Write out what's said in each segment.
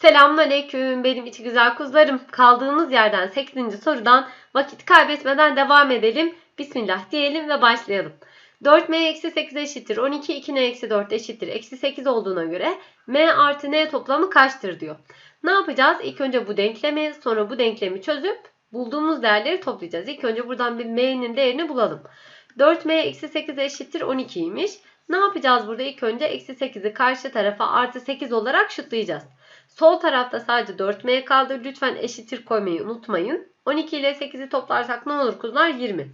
Selamünaleyküm benim içi güzel kuzularım. Kaldığımız yerden 8. sorudan vakit kaybetmeden devam edelim. Bismillah diyelim ve başlayalım. 4m eksi 8 eşittir. 12 2n eksi 4 eşittir. Eksi 8 olduğuna göre m artı n toplamı kaçtır diyor. Ne yapacağız? İlk önce bu denklemi sonra bu denklemi çözüp bulduğumuz değerleri toplayacağız. İlk önce buradan bir m'nin değerini bulalım. 4m eksi 8 eşittir 12'ymiş. Ne yapacağız burada? İlk önce eksi 8'i karşı tarafa artı 8 olarak şutlayacağız. Sol tarafta sadece 4m kaldı. Lütfen eşittir koymayı unutmayın. 12 ile 8'i toplarsak ne olur kuzular? 20.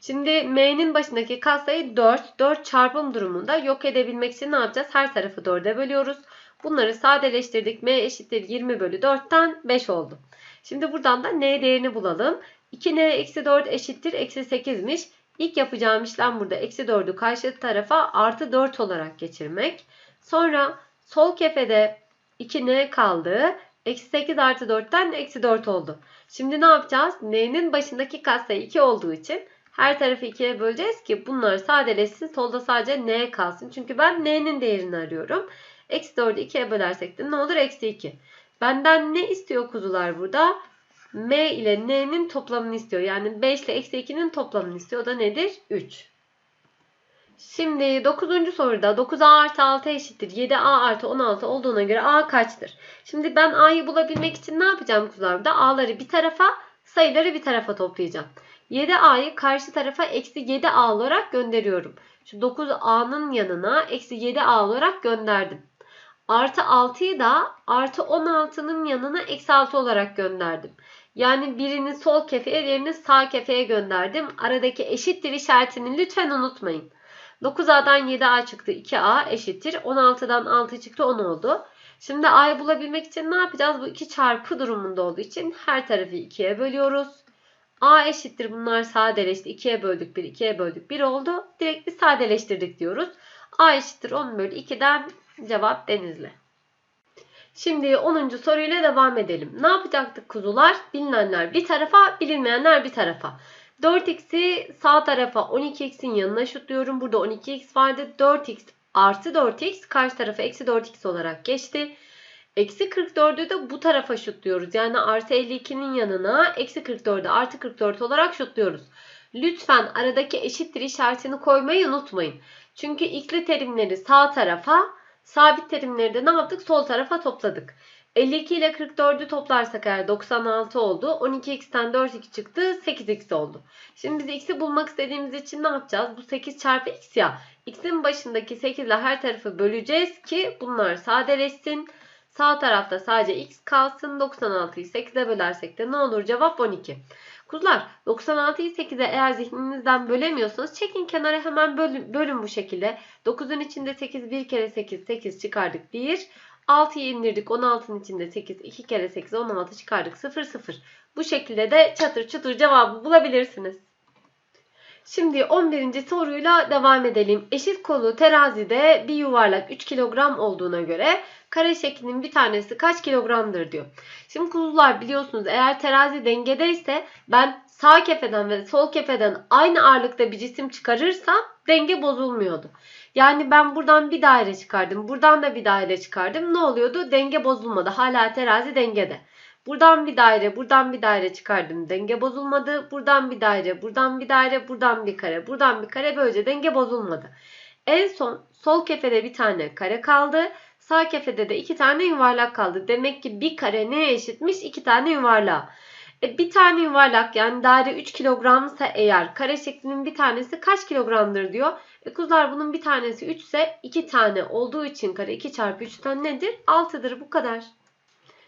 Şimdi m'nin başındaki katsayı 4. 4 çarpım durumunda yok edebilmek için ne yapacağız? Her tarafı 4'e bölüyoruz. Bunları sadeleştirdik. m eşittir 20 bölü 4'ten 5 oldu. Şimdi buradan da n değerini bulalım. 2n eksi 4 eşittir eksi 8'miş. İlk yapacağım işlem burada eksi 4'ü karşı tarafa artı 4 olarak geçirmek. Sonra sol kefede 2n kaldı. Eksi 8 artı 4'ten eksi 4 oldu. Şimdi ne yapacağız? n'nin başındaki katsayı 2 olduğu için her tarafı 2'ye böleceğiz ki bunlar sadeleşsin. Solda sadece n kalsın. Çünkü ben n'nin değerini arıyorum. Eksi 4'ü 2'ye bölersek de ne olur? Eksi 2. Benden ne istiyor kuzular burada? m ile n'nin toplamını istiyor. Yani 5 ile eksi 2'nin toplamını istiyor. O da nedir? 3. Şimdi 9. soruda 9a artı 6 eşittir. 7a artı 16 olduğuna göre a kaçtır? Şimdi ben a'yı bulabilmek için ne yapacağım kuzular? Burada a'ları bir tarafa sayıları bir tarafa toplayacağım. 7a'yı karşı tarafa eksi 7a olarak gönderiyorum. Şu 9a'nın yanına eksi 7a olarak gönderdim. Artı 6'yı da artı 16'nın yanına eksi 6 olarak gönderdim. Yani birini sol kefeye diğerini sağ kefeye gönderdim. Aradaki eşittir işaretini lütfen unutmayın. 9A'dan 7A çıktı 2A eşittir. 16'dan 6 çıktı 10 oldu. Şimdi A'yı bulabilmek için ne yapacağız? Bu iki çarpı durumunda olduğu için her tarafı 2'ye bölüyoruz. A eşittir bunlar sadeleşti. 2'ye böldük 1, 2'ye böldük 1 oldu. Direkt bir sadeleştirdik diyoruz. A eşittir 10 bölü 2'den cevap denizli. Şimdi 10. soruyla devam edelim. Ne yapacaktık kuzular? Bilinenler bir tarafa, bilinmeyenler bir tarafa. 4x'i sağ tarafa 12x'in yanına şutluyorum. Burada 12x vardı. 4x artı 4x karşı tarafa eksi 4x olarak geçti. Eksi 44'ü de bu tarafa şutluyoruz. Yani artı 52'nin yanına eksi 44'ü artı 44 olarak şutluyoruz. Lütfen aradaki eşittir işaretini koymayı unutmayın. Çünkü x'li terimleri sağ tarafa, sabit terimleri de ne yaptık? Sol tarafa topladık. 52 ile 44'ü toplarsak eğer 96 oldu. 12x'ten 4x çıktı. 8x oldu. Şimdi biz x'i bulmak istediğimiz için ne yapacağız? Bu 8 çarpı x ya. x'in başındaki 8 ile her tarafı böleceğiz ki bunlar sadeleşsin. Sağ tarafta sadece x kalsın. 96'yı 8'e bölersek de ne olur? Cevap 12. Kuzular 96'yı 8'e eğer zihninizden bölemiyorsanız çekin kenara hemen bölün, bölün bu şekilde. 9'un içinde 8 bir kere 8 8 çıkardık 1. 6'yı indirdik 16'nın içinde 8 2 kere 8 16 çıkardık 0 0. Bu şekilde de çatır çutur cevabı bulabilirsiniz. Şimdi 11. soruyla devam edelim. Eşit kolu terazide bir yuvarlak 3 kilogram olduğuna göre kare şeklinin bir tanesi kaç kilogramdır diyor. Şimdi kuzular biliyorsunuz eğer terazi dengedeyse ben sağ kefeden ve sol kefeden aynı ağırlıkta bir cisim çıkarırsam denge bozulmuyordu. Yani ben buradan bir daire çıkardım. Buradan da bir daire çıkardım. Ne oluyordu? Denge bozulmadı. Hala terazi dengede. Buradan bir daire, buradan bir daire çıkardım. Denge bozulmadı. Buradan bir daire, buradan bir daire, buradan bir kare, buradan bir kare. Böylece denge bozulmadı. En son sol kefede bir tane kare kaldı. Sağ kefede de iki tane yuvarlak kaldı. Demek ki bir kare neye eşitmiş? İki tane yuvarlağa. E, bir tane yuvarlak yani daire 3 kilogramsa eğer kare şeklinin bir tanesi kaç kilogramdır diyor. E, kuzular bunun bir tanesi 3 ise 2 tane olduğu için kare 2 çarpı 3'ten nedir? 6'dır bu kadar.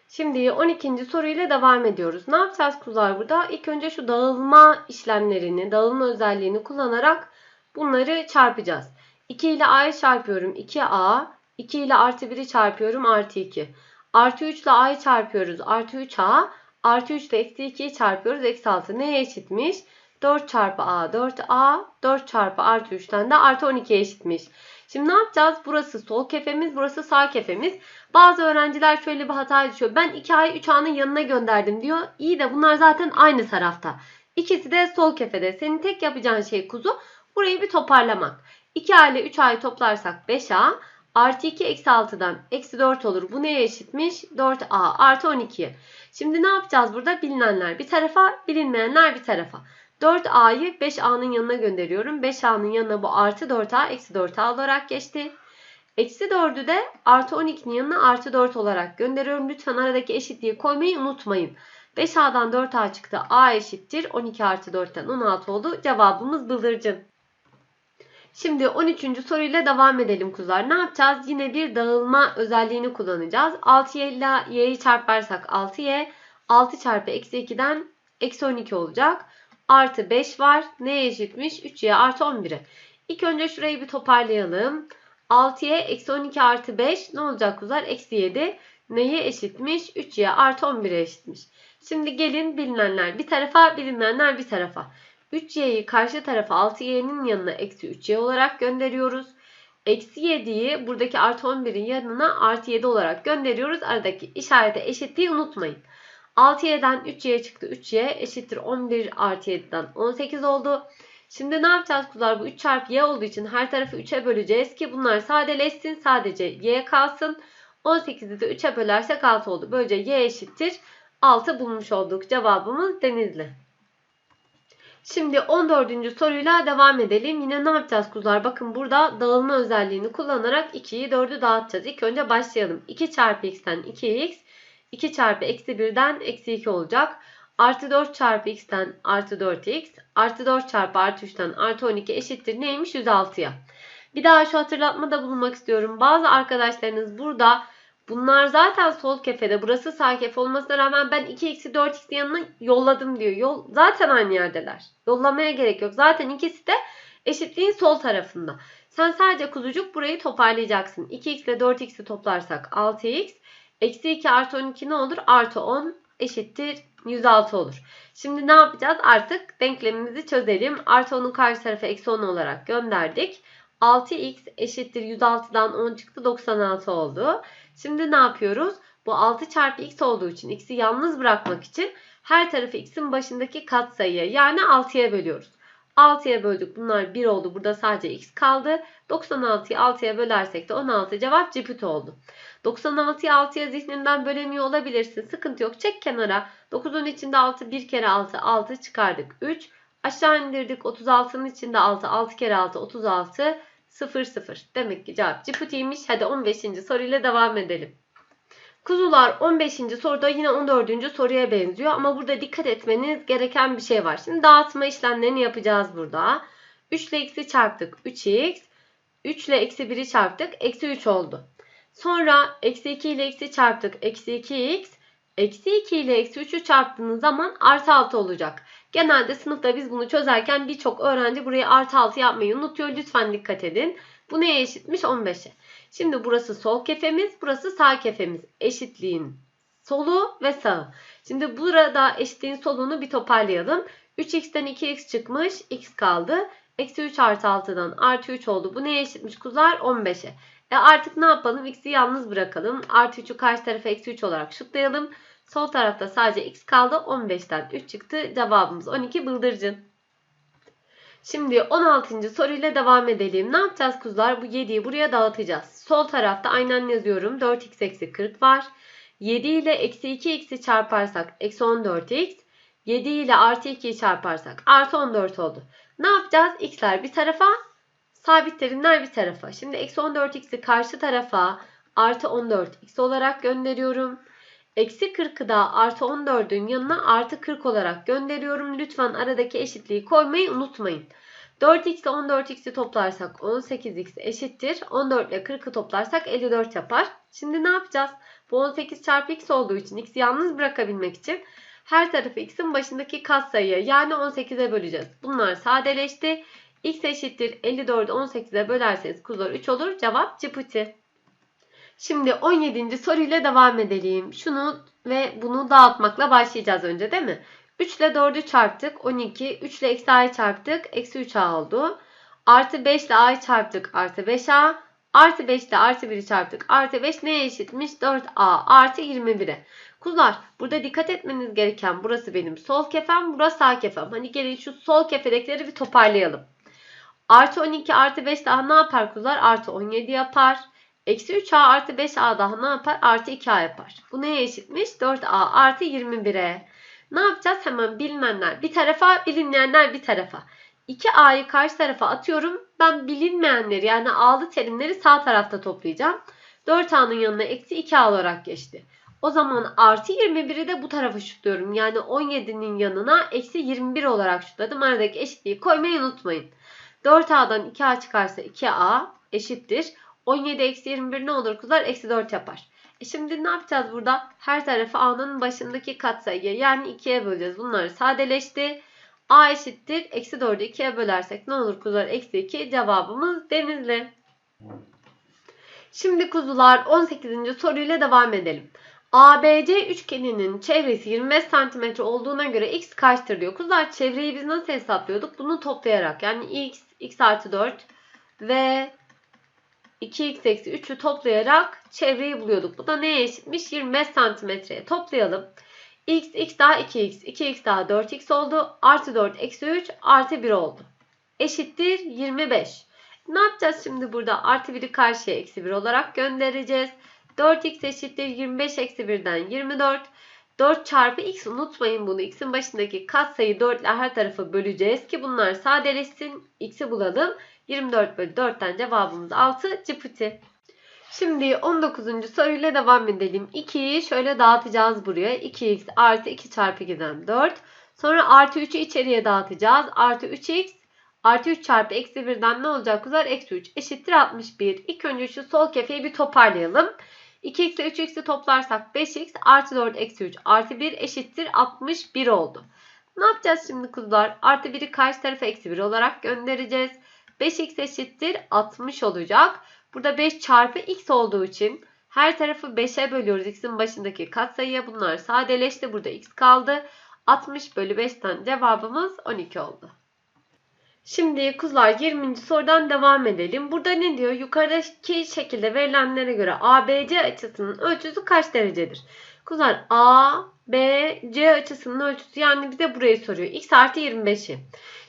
Şimdi 12. soruyla devam ediyoruz. Ne yapacağız kuzular burada? İlk önce şu dağılma işlemlerini, dağılma özelliğini kullanarak bunları çarpacağız. 2 ile a'yı çarpıyorum 2a, 2 ile artı 1'i çarpıyorum artı 2. Artı 3 ile a'yı çarpıyoruz artı 3a, artı 3 ile eksi 2'yi çarpıyoruz eksi 6. Neye eşitmiş? 4 çarpı a 4a, 4 çarpı artı 3'ten de artı 12'ye eşitmiş. Şimdi ne yapacağız? Burası sol kefemiz, burası sağ kefemiz. Bazı öğrenciler şöyle bir hata düşüyor. Ben 2a'yı 3a'nın yanına gönderdim diyor. İyi de bunlar zaten aynı tarafta. İkisi de sol kefede. Senin tek yapacağın şey kuzu burayı bir toparlamak. 2a ile 3a'yı toplarsak 5a, Artı 2 eksi 6'dan eksi 4 olur. Bu neye eşitmiş? 4a artı 12'ye. Şimdi ne yapacağız burada? Bilinenler bir tarafa, bilinmeyenler bir tarafa. 4a'yı 5a'nın yanına gönderiyorum. 5a'nın yanına bu artı 4a eksi 4a olarak geçti. Eksi 4'ü de artı 12'nin yanına artı 4 olarak gönderiyorum. Lütfen aradaki eşitliği koymayı unutmayın. 5a'dan 4a çıktı. a eşittir. 12 artı 4'ten 16 oldu. Cevabımız bıldırcın. Şimdi 13. soruyla devam edelim kuzular. Ne yapacağız? Yine bir dağılma özelliğini kullanacağız. 6y ile y'yi çarparsak 6y. 6 çarpı eksi 2'den eksi 12 olacak. Artı 5 var. Neye eşitmiş? 3y artı 11'e. İlk önce şurayı bir toparlayalım. 6y eksi 12 artı 5 ne olacak kuzular? Eksi 7. Neye eşitmiş? 3y artı 11'e eşitmiş. Şimdi gelin bilinenler bir tarafa bilinmeyenler bir tarafa. 3y'yi karşı tarafa 6y'nin yanına eksi 3y olarak gönderiyoruz. Eksi 7'yi buradaki artı 11'in yanına artı 7 olarak gönderiyoruz. Aradaki işarete eşitliği unutmayın. 6y'den 3y çıktı. 3y eşittir 11 artı 7'den 18 oldu. Şimdi ne yapacağız kuzular? Bu 3 çarpı y olduğu için her tarafı 3'e böleceğiz ki bunlar sadeleşsin. Sadece y kalsın. 18'i de 3'e bölersek 6 oldu. Böylece y eşittir 6 bulmuş olduk. Cevabımız Denizli. Şimdi 14. soruyla devam edelim. Yine ne yapacağız kuzular? Bakın burada dağılma özelliğini kullanarak 2'yi 4'ü dağıtacağız. İlk önce başlayalım. 2 çarpı x'ten 2x. 2 çarpı eksi 1'den eksi 2 olacak. Artı 4 çarpı x'ten artı 4x. Artı 4 çarpı artı 3'ten artı 12 eşittir. Neymiş? 106'ya. Bir daha şu hatırlatmada bulunmak istiyorum. Bazı arkadaşlarınız burada Bunlar zaten sol kefede. Burası sağ kefe olmasına rağmen ben 2x'i 4x'in yanına yolladım diyor. Yol, zaten aynı yerdeler. Yollamaya gerek yok. Zaten ikisi de eşitliğin sol tarafında. Sen sadece kuzucuk burayı toparlayacaksın. 2x ile 4x'i toplarsak 6x. Eksi 2 artı 12 ne olur? Artı 10 eşittir 106 olur. Şimdi ne yapacağız? Artık denklemimizi çözelim. Artı 10'un karşı tarafı eksi 10 olarak gönderdik. 6x eşittir 106'dan 10 çıktı 96 oldu. Şimdi ne yapıyoruz? Bu 6 çarpı x olduğu için x'i yalnız bırakmak için her tarafı x'in başındaki katsayıya yani 6'ya bölüyoruz. 6'ya böldük. Bunlar 1 oldu. Burada sadece x kaldı. 96'yı 6'ya bölersek de 16 cevap cipüt oldu. 96'yı 6'ya zihninden bölemiyor olabilirsin. Sıkıntı yok. Çek kenara. 9'un içinde 6 1 kere 6 6 çıkardık. 3. Aşağı indirdik. 36'nın içinde 6 6 kere 6 36 0 0. Demek ki cevap ciputiymiş. Hadi 15. soruyla devam edelim. Kuzular 15. soruda yine 14. soruya benziyor ama burada dikkat etmeniz gereken bir şey var. Şimdi dağıtma işlemlerini yapacağız burada. 3 ile x'i çarptık 3x. 3 ile eksi 1'i çarptık. Eksi 3 oldu. Sonra eksi 2 ile x'i çarptık. Eksi 2x. Eksi 2 ile eksi 3'ü çarptığınız zaman artı 6 olacak. Genelde sınıfta biz bunu çözerken birçok öğrenci burayı artı 6 yapmayı unutuyor. Lütfen dikkat edin. Bu neye eşitmiş? 15'e. Şimdi burası sol kefemiz, burası sağ kefemiz. Eşitliğin solu ve sağı. Şimdi burada eşitliğin solunu bir toparlayalım. 3x'ten 2x çıkmış, x kaldı. Eksi 3 artı 6'dan artı 3 oldu. Bu neye eşitmiş kuzular? 15'e. E artık ne yapalım? X'i yalnız bırakalım. Artı 3'ü karşı tarafa eksi 3 olarak şutlayalım. Sol tarafta sadece x kaldı. 15'ten 3 çıktı. Cevabımız 12 bıldırcın. Şimdi 16. soruyla devam edelim. Ne yapacağız kuzular? Bu 7'yi buraya dağıtacağız. Sol tarafta aynen yazıyorum. 4x eksi 40 var. 7 ile eksi 2x'i çarparsak eksi 14x. 7 ile artı 2'yi çarparsak artı 14 oldu. Ne yapacağız? x'ler bir tarafa, sabit terimler bir tarafa. Şimdi eksi 14x'i karşı tarafa artı 14x olarak gönderiyorum. Eksi 40'ı da artı 14'ün yanına artı 40 olarak gönderiyorum. Lütfen aradaki eşitliği koymayı unutmayın. 4x ile 14x'i toplarsak 18x eşittir. 14 ile 40'ı toplarsak 54 yapar. Şimdi ne yapacağız? Bu 18 çarpı x olduğu için x'i yalnız bırakabilmek için her tarafı x'in başındaki katsayıya yani 18'e böleceğiz. Bunlar sadeleşti. x eşittir 54'ü 18'e bölerseniz kuzular 3 olur. Cevap cıpıtı. Şimdi 17. soruyla devam edelim. Şunu ve bunu dağıtmakla başlayacağız önce değil mi? 3 ile 4'ü çarptık. 12. 3 ile eksi a'yı çarptık. Eksi 3a oldu. Artı 5 ile a'yı çarptık. Artı 5a. Artı 5 ile artı 1'i çarptık. Artı 5 neye eşitmiş? 4a artı 21'e. Kuzular burada dikkat etmeniz gereken burası benim sol kefem. Burası sağ kefem. Hani gelin şu sol kefedekileri bir toparlayalım. Artı 12 artı 5 daha ne yapar kuzular? Artı 17 yapar. Eksi 3a artı 5a daha ne yapar? Artı 2a yapar. Bu neye eşitmiş? 4a artı 21'e. Ne yapacağız? Hemen bilinenler bir tarafa, bilinmeyenler bir tarafa. 2a'yı karşı tarafa atıyorum. Ben bilinmeyenleri yani a'lı terimleri sağ tarafta toplayacağım. 4a'nın yanına eksi 2a olarak geçti. O zaman artı 21'i de bu tarafa şutluyorum. Yani 17'nin yanına eksi 21 olarak şutladım. Aradaki eşitliği koymayı unutmayın. 4a'dan 2a çıkarsa 2a eşittir. 17 eksi 21 ne olur kızlar? Eksi 4 yapar. E şimdi ne yapacağız burada? Her tarafı a'nın başındaki katsayı yani 2'ye böleceğiz. Bunlar sadeleşti. a eşittir. Eksi 4'ü 2'ye bölersek ne olur kızlar? Eksi 2 cevabımız denizli. Şimdi kuzular 18. soruyla devam edelim. ABC üçgeninin çevresi 25 cm olduğuna göre x kaçtır diyor. Kuzular çevreyi biz nasıl hesaplıyorduk? Bunu toplayarak yani x, x artı 4 ve 2x eksi 3'ü toplayarak çevreyi buluyorduk. Bu da neye eşitmiş? 25 santimetreye toplayalım. x, x daha 2x, 2x daha 4x oldu. Artı 4 eksi 3 artı 1 oldu. Eşittir 25. Ne yapacağız şimdi burada? Artı 1'i karşıya eksi 1 olarak göndereceğiz. 4x eşittir 25 eksi 1'den 24. 4 çarpı x unutmayın bunu. x'in başındaki katsayı 4 ile her tarafı böleceğiz ki bunlar sadeleşsin. x'i bulalım. 24 bölü 4'ten cevabımız 6 cıpıtı. Şimdi 19. soruyla devam edelim. 2'yi şöyle dağıtacağız buraya. 2x artı 2 çarpı 2'den 4. Sonra artı 3'ü içeriye dağıtacağız. Artı 3x artı 3 çarpı eksi 1'den ne olacak kızlar? Eksi 3 eşittir 61. İlk önce şu sol kefeyi bir toparlayalım. 2x ile 3x'i toplarsak 5x artı 4 eksi 3 artı 1 eşittir 61 oldu. Ne yapacağız şimdi kızlar? Artı 1'i karşı tarafa eksi 1 olarak göndereceğiz. 5x eşittir 60 olacak. Burada 5 çarpı x olduğu için her tarafı 5'e bölüyoruz. x'in başındaki katsayıya bunlar sadeleşti. Burada x kaldı. 60 bölü 5'ten cevabımız 12 oldu. Şimdi kuzular 20. sorudan devam edelim. Burada ne diyor? Yukarıdaki şekilde verilenlere göre ABC açısının ölçüsü kaç derecedir? Kuzular A, B, C açısının ölçüsü yani bize burayı soruyor. X artı 25'i.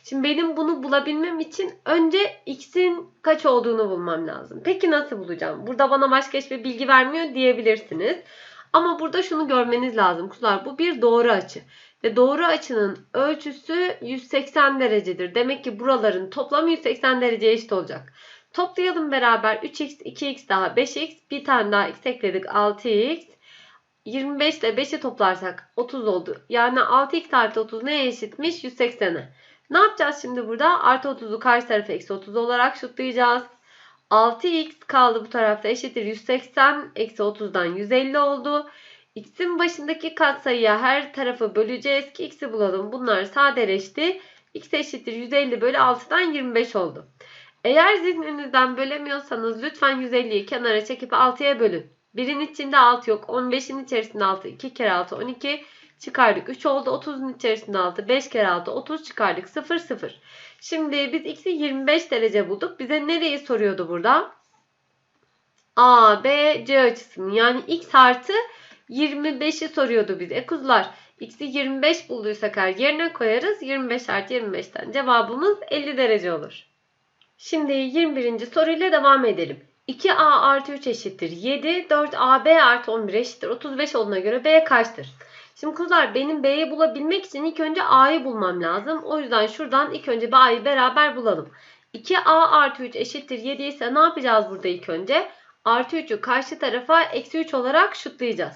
Şimdi benim bunu bulabilmem için önce x'in kaç olduğunu bulmam lazım. Peki nasıl bulacağım? Burada bana başka hiçbir bilgi vermiyor diyebilirsiniz. Ama burada şunu görmeniz lazım kuzular. Bu bir doğru açı. Ve doğru açının ölçüsü 180 derecedir. Demek ki buraların toplamı 180 dereceye eşit olacak. Toplayalım beraber 3x, 2x daha 5x. Bir tane daha x ekledik 6x. 25 ile 5'i toplarsak 30 oldu. Yani 6x artı 30 neye eşitmiş? 180'e. Ne yapacağız şimdi burada? Artı 30'u karşı tarafa eksi 30 olarak şutlayacağız. 6x kaldı bu tarafta eşittir 180 eksi 30'dan 150 oldu. X'in başındaki katsayıya her tarafı böleceğiz ki x'i bulalım. Bunlar sadeleşti. x eşittir 150 bölü 6'dan 25 oldu. Eğer zihninizden bölemiyorsanız lütfen 150'yi kenara çekip 6'ya bölün. Birin içinde 6 yok. 15'in içerisinde 6. 2 kere 6 12 çıkardık. 3 oldu. 30'un içerisinde 6. 5 kere 6 30 çıkardık. 0 0. Şimdi biz x'i 25 derece bulduk. Bize nereyi soruyordu burada? A, B, C açısını. Yani x artı 25'i soruyordu bize. E kuzular x'i 25 bulduysak eğer yerine koyarız. 25 artı 25'ten cevabımız 50 derece olur. Şimdi 21. soruyla devam edelim. 2a artı 3 eşittir 7. 4ab artı 11 eşittir 35 olduğuna göre b kaçtır? Şimdi kuzular benim b'yi bulabilmek için ilk önce a'yı bulmam lazım. O yüzden şuradan ilk önce a'yı beraber bulalım. 2a artı 3 eşittir 7 ise ne yapacağız burada ilk önce? Artı 3'ü karşı tarafa eksi 3 olarak şutlayacağız.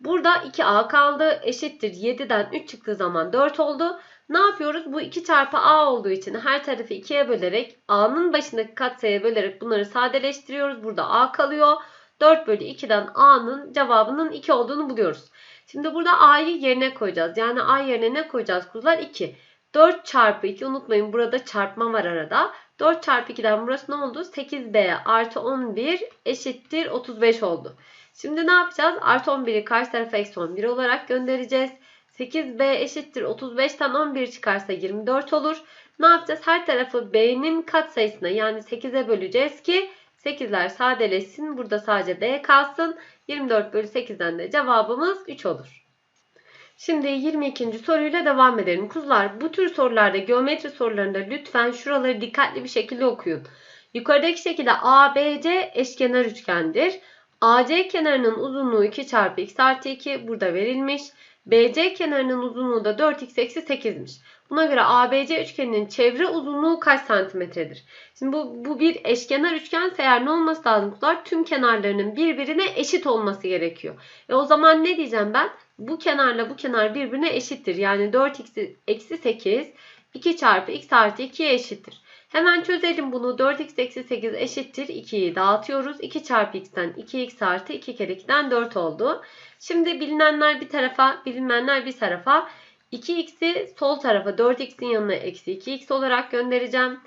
Burada 2a kaldı eşittir 7'den 3 çıktığı zaman 4 oldu. Ne yapıyoruz? Bu 2 çarpı a olduğu için her tarafı 2'ye bölerek a'nın başındaki katsayıya bölerek bunları sadeleştiriyoruz. Burada a kalıyor. 4 bölü 2'den a'nın cevabının 2 olduğunu buluyoruz. Şimdi burada a'yı yerine koyacağız. Yani a yerine ne koyacağız kuzular? 2. 4 çarpı 2 unutmayın burada çarpma var arada. 4 çarpı 2'den burası ne oldu? 8b artı 11 eşittir 35 oldu. Şimdi ne yapacağız? Artı 11'i karşı tarafa eksi 11 olarak göndereceğiz. 8b eşittir 35'ten 11 çıkarsa 24 olur. Ne yapacağız? Her tarafı b'nin katsayısına yani 8'e böleceğiz ki 8'ler sadeleşsin. Burada sadece b kalsın. 24 bölü 8'den de cevabımız 3 olur. Şimdi 22. soruyla devam edelim. Kuzular bu tür sorularda geometri sorularında lütfen şuraları dikkatli bir şekilde okuyun. Yukarıdaki şekilde ABC eşkenar üçgendir. AC kenarının uzunluğu 2 çarpı x artı 2 burada verilmiş. BC kenarının uzunluğu da 4x eksi 8'miş. Buna göre ABC üçgeninin çevre uzunluğu kaç santimetredir? Şimdi bu, bu bir eşkenar üçgense eğer ne olması lazım kızlar? Tüm kenarlarının birbirine eşit olması gerekiyor. E o zaman ne diyeceğim ben? Bu kenarla bu kenar birbirine eşittir. Yani 4x eksi 8 2 çarpı x artı 2'ye eşittir. Hemen çözelim bunu. 4x eksi 8 eşittir. 2'yi dağıtıyoruz. 2 çarpı x'ten 2x artı 2 kere 2'den 4 oldu. Şimdi bilinenler bir tarafa, bilinmeyenler bir tarafa. 2x'i sol tarafa 4x'in yanına eksi 2x olarak göndereceğim.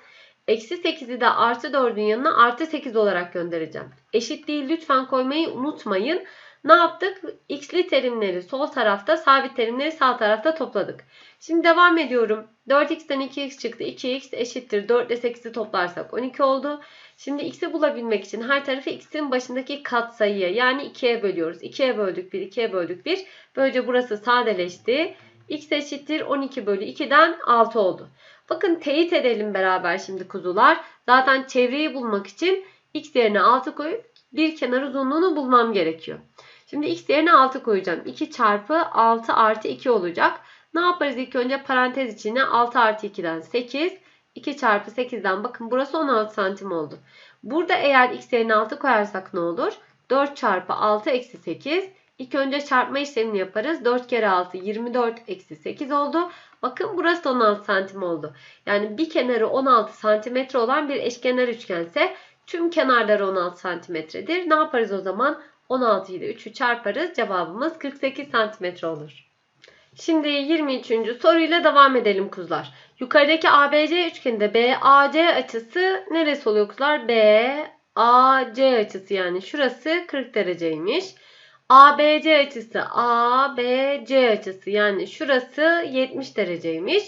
Eksi 8'i de artı 4'ün yanına artı 8 olarak göndereceğim. Eşit değil lütfen koymayı unutmayın. Ne yaptık? X'li terimleri sol tarafta, sabit terimleri sağ tarafta topladık. Şimdi devam ediyorum. 4x'ten 2x çıktı. 2x eşittir. 4 ile 8'i toplarsak 12 oldu. Şimdi x'i bulabilmek için her tarafı x'in başındaki katsayıya yani 2'ye bölüyoruz. 2'ye böldük 1, 2'ye böldük 1. Böylece burası sadeleşti. x eşittir 12 bölü 2'den 6 oldu. Bakın teyit edelim beraber şimdi kuzular. Zaten çevreyi bulmak için x yerine 6 koyup bir kenar uzunluğunu bulmam gerekiyor. Şimdi x yerine 6 koyacağım. 2 çarpı 6 artı 2 olacak. Ne yaparız ilk önce parantez içine 6 artı 2'den 8. 2 çarpı 8'den bakın burası 16 santim oldu. Burada eğer x yerine 6 koyarsak ne olur? 4 çarpı 6 eksi 8. İlk önce çarpma işlemini yaparız. 4 kere 6 24 eksi 8 oldu. Bakın burası 16 santim oldu. Yani bir kenarı 16 santimetre olan bir eşkenar üçgense tüm kenarları 16 santimetredir. Ne yaparız o zaman? 16 ile 3'ü çarparız. Cevabımız 48 santimetre olur. Şimdi 23. soruyla devam edelim kuzlar. Yukarıdaki ABC üçgeninde BAC açısı neresi oluyor kuzlar? BAC açısı yani şurası 40 dereceymiş. ABC açısı ABC açısı yani şurası 70 dereceymiş.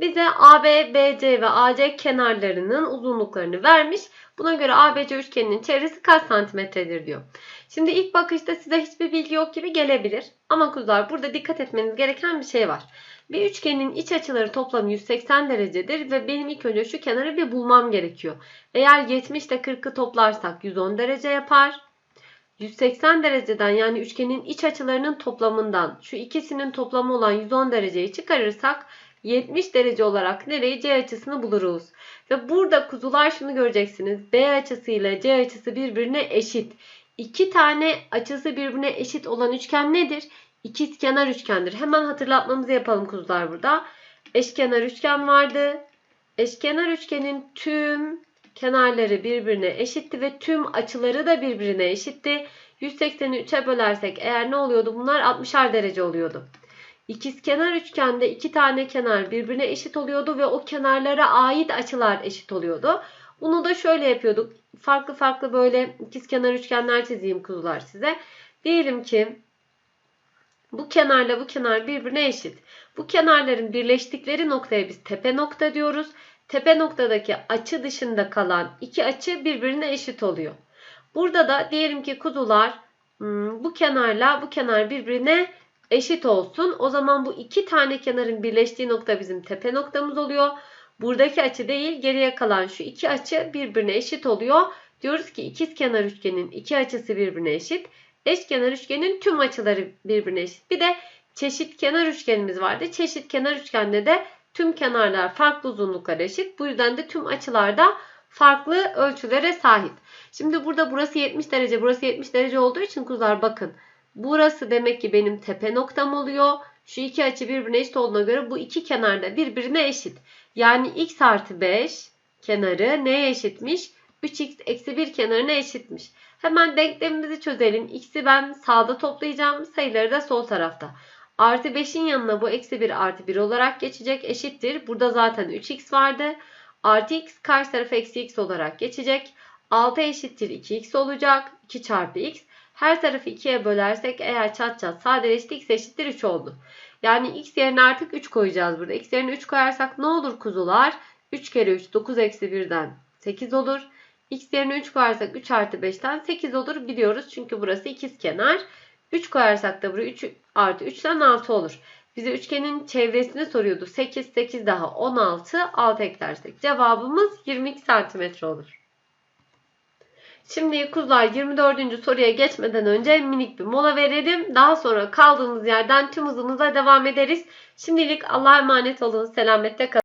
Bize AB, BC ve AC kenarlarının uzunluklarını vermiş. Buna göre ABC üçgeninin çevresi kaç santimetredir diyor. Şimdi ilk bakışta size hiçbir bilgi yok gibi gelebilir. Ama kuzlar burada dikkat etmeniz gereken bir şey var. Bir üçgenin iç açıları toplamı 180 derecedir ve benim ilk önce şu kenarı bir bulmam gerekiyor. Eğer 70 ile 40'ı toplarsak 110 derece yapar. 180 dereceden yani üçgenin iç açılarının toplamından şu ikisinin toplamı olan 110 dereceyi çıkarırsak 70 derece olarak nereyi C açısını buluruz. Ve burada kuzular şunu göreceksiniz. B açısı ile C açısı birbirine eşit. İki tane açısı birbirine eşit olan üçgen nedir? İkizkenar üçgendir. Hemen hatırlatmamızı yapalım kuzular burada. Eşkenar üçgen vardı. Eşkenar üçgenin tüm kenarları birbirine eşitti ve tüm açıları da birbirine eşitti. 180'i 3'e bölersek eğer ne oluyordu? Bunlar 60'ar derece oluyordu. İkizkenar üçgende iki tane kenar birbirine eşit oluyordu ve o kenarlara ait açılar eşit oluyordu. Bunu da şöyle yapıyorduk. Farklı farklı böyle ikizkenar üçgenler çizeyim kuzular size. Diyelim ki bu kenarla bu kenar birbirine eşit. Bu kenarların birleştikleri noktaya biz tepe nokta diyoruz. Tepe noktadaki açı dışında kalan iki açı birbirine eşit oluyor. Burada da diyelim ki kuzular hmm, bu kenarla bu kenar birbirine eşit olsun. O zaman bu iki tane kenarın birleştiği nokta bizim tepe noktamız oluyor. Buradaki açı değil geriye kalan şu iki açı birbirine eşit oluyor. Diyoruz ki ikiz kenar üçgenin iki açısı birbirine eşit. Eşkenar üçgenin tüm açıları birbirine eşit. Bir de çeşit kenar üçgenimiz vardı. Çeşit kenar üçgende de tüm kenarlar farklı uzunluklar eşit. Bu yüzden de tüm açılarda farklı ölçülere sahip. Şimdi burada burası 70 derece, burası 70 derece olduğu için kuzular bakın. Burası demek ki benim tepe noktam oluyor. Şu iki açı birbirine eşit olduğuna göre bu iki kenar da birbirine eşit. Yani x artı 5 kenarı neye eşitmiş? 3x eksi 1 kenarına eşitmiş. Hemen denklemimizi çözelim. X'i ben sağda toplayacağım. Sayıları da sol tarafta. Artı 5'in yanına bu eksi 1 artı 1 olarak geçecek. Eşittir. Burada zaten 3x vardı. Artı x karşı tarafa eksi x olarak geçecek. 6 eşittir 2x olacak. 2 çarpı x. Her tarafı 2'ye bölersek eğer çat çat sadeleşti x eşittir 3 oldu. Yani x yerine artık 3 koyacağız burada. x yerine 3 koyarsak ne olur kuzular? 3 kere 3 9 eksi 1'den 8 olur. x yerine 3 koyarsak 3 artı 5'ten 8 olur biliyoruz. Çünkü burası ikiz kenar. 3 koyarsak da buraya 3 artı 3'ten 6 olur. Bize üçgenin çevresini soruyordu. 8, 8 daha 16, 6 eklersek cevabımız 22 cm olur. Şimdi kuzular 24. soruya geçmeden önce minik bir mola verelim. Daha sonra kaldığımız yerden tüm hızımıza devam ederiz. Şimdilik Allah'a emanet olun. Selamette kalın.